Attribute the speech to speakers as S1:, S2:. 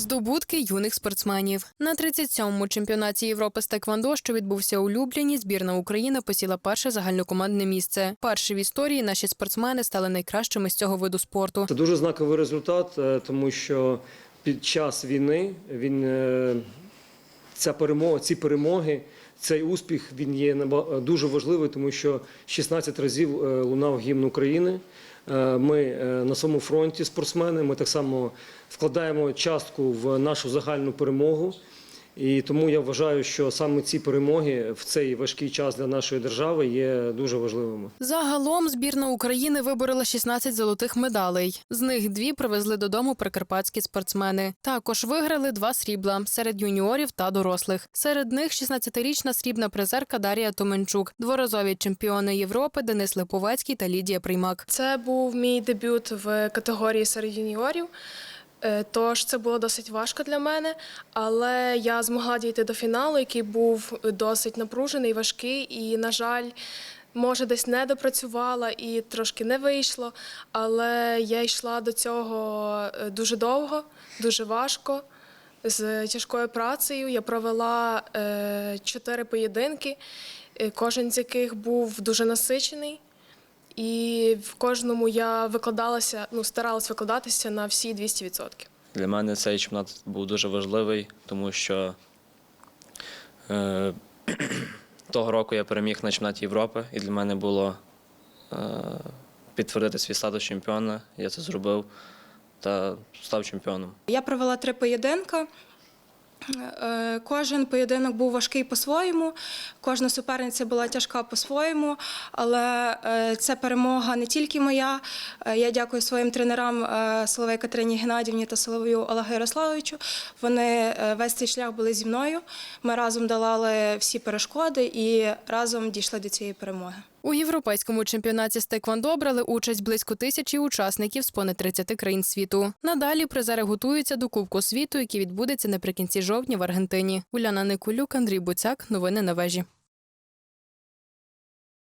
S1: Здобутки юних спортсменів на 37-му чемпіонаті Європи з Теквондо, що відбувся у Любліні, збірна України посіла перше загальнокомандне місце. Перші в історії наші спортсмени стали найкращими з цього виду спорту.
S2: Це дуже знаковий результат, е, тому що під час війни він е, ця перемога, ці перемоги, цей успіх він є дуже важливий, тому що 16 разів е, лунав гімн України. Е, Ми е, на своєму фронті спортсмени. Ми так само вкладаємо частку в нашу загальну перемогу. І тому я вважаю, що саме ці перемоги в цей важкий час для нашої держави є дуже важливими.
S1: Загалом збірна України виборола 16 золотих медалей. З них дві привезли додому прикарпатські спортсмени. Також виграли два срібла серед юніорів та дорослих. Серед них 16-річна срібна призерка Дарія Томенчук, дворазові чемпіони Європи Денис Липовецький та Лідія Приймак.
S3: Це був мій дебют в категорії серед юніорів. Е, Тож це було досить важко для мене, але я змогла дійти до фіналу, який був досить напружений, важкий, і, на жаль, може, десь не допрацювала і трошки не вийшло. Але я йшла до цього е, дуже довго, дуже важко. З тяжкою працею я провела е, чотири поєдинки, кожен з яких був дуже насичений. І в кожному я викладалася, ну старалась викладатися на всі 200%.
S4: Для мене цей чемпіонат був дуже важливий, тому що е, того року я переміг на чемпіонаті Європи, і для мене було е, підтвердити свій статус чемпіона. Я це зробив та став чемпіоном.
S5: Я провела три поєдинки. Е, Кожен поєдинок був важкий по-своєму, кожна суперниця була тяжка по-своєму, але це перемога не тільки моя. Е, Я дякую своїм тренерам е, Соловей Катерині Геннадівні та Соловію Олегу Ярославовичу. Вони весь цей шлях були зі мною. Ми разом долали всі перешкоди і разом дійшли до цієї перемоги.
S1: У європейському чемпіонаті з Теквондо брали участь близько тисячі учасників з понад 30 країн світу. Надалі призери готуються до Кубку світу, який відбудеться наприкінці жовтня в Аргентині. Уляна Никулюк, Андрій Буцяк. Новини на вежі.